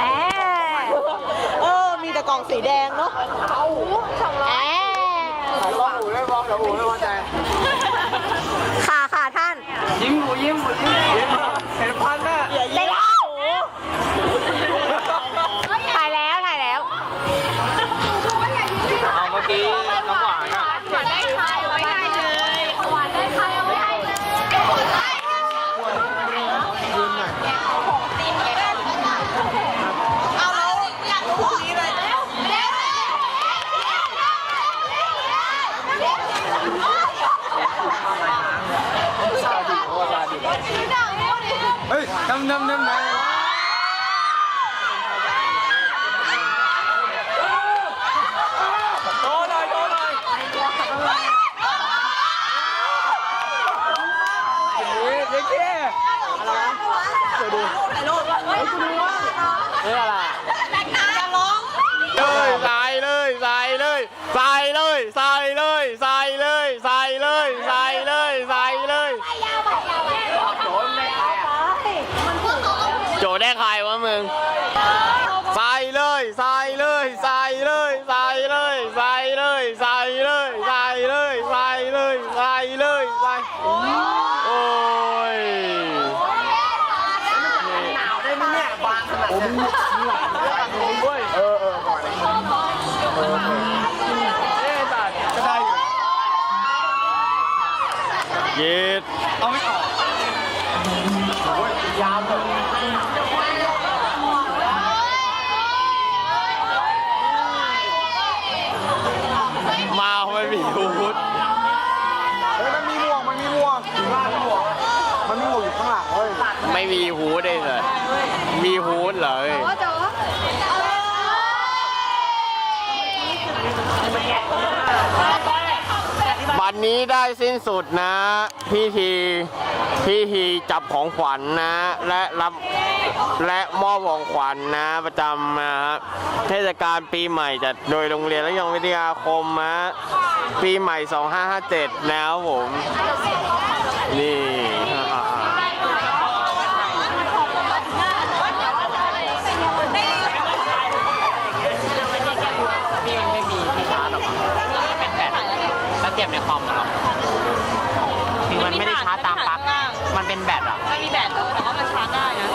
แอบเออ มีแต่กล่องสีแดงเนาะแอบรอหูได้บอลเดี๋ยวหูไม่พอใจค่ะค่ะท่าน ยิ้มหูยิ้มหูยิ้ม เฮ้ยนำนำนำนำ Tô rồi, tô rồi. Chị, chị kia. ถ่ายรูปถ่ายรูป Thế là là ใครวะมึงใส่เลยใส่เลยใส่เลยใส่เลยใส่เลยใส่เลยใส่เลยใส่เลยใส่เลยใส่โอ้ยเออเออก่อนเออเอ๊ะตัดก็ได้อยู่เย็ดเอาไม่ออกยาวเลย มาไม่มีฮูดเฮ้ยมันมีหมวกมันมีหมวกข้างล่างหมวกมันมีหมวกอยู่ข้างหลังเฮ้ย ไม่มีฮูดเลยเลยมีฮูดเหรอเอ้ยวั นนี้ได้สิ้นสุดนะพิธีพิธีจับของขวัญนะและรับและมอบของขวัญนะ ประจำนะเทศกาลปีใหม่จัดโดยโรงเรียนและยังวิทยาคมนะปีใหม่ 2557นะครับผม นี่ ยบในคอมหรอกคือมันไม่ได้ชาร์จตามปลั๊กมันเป็นแบตอะมันมีแบตเออแต่ว่ามันชาร์จได้นะ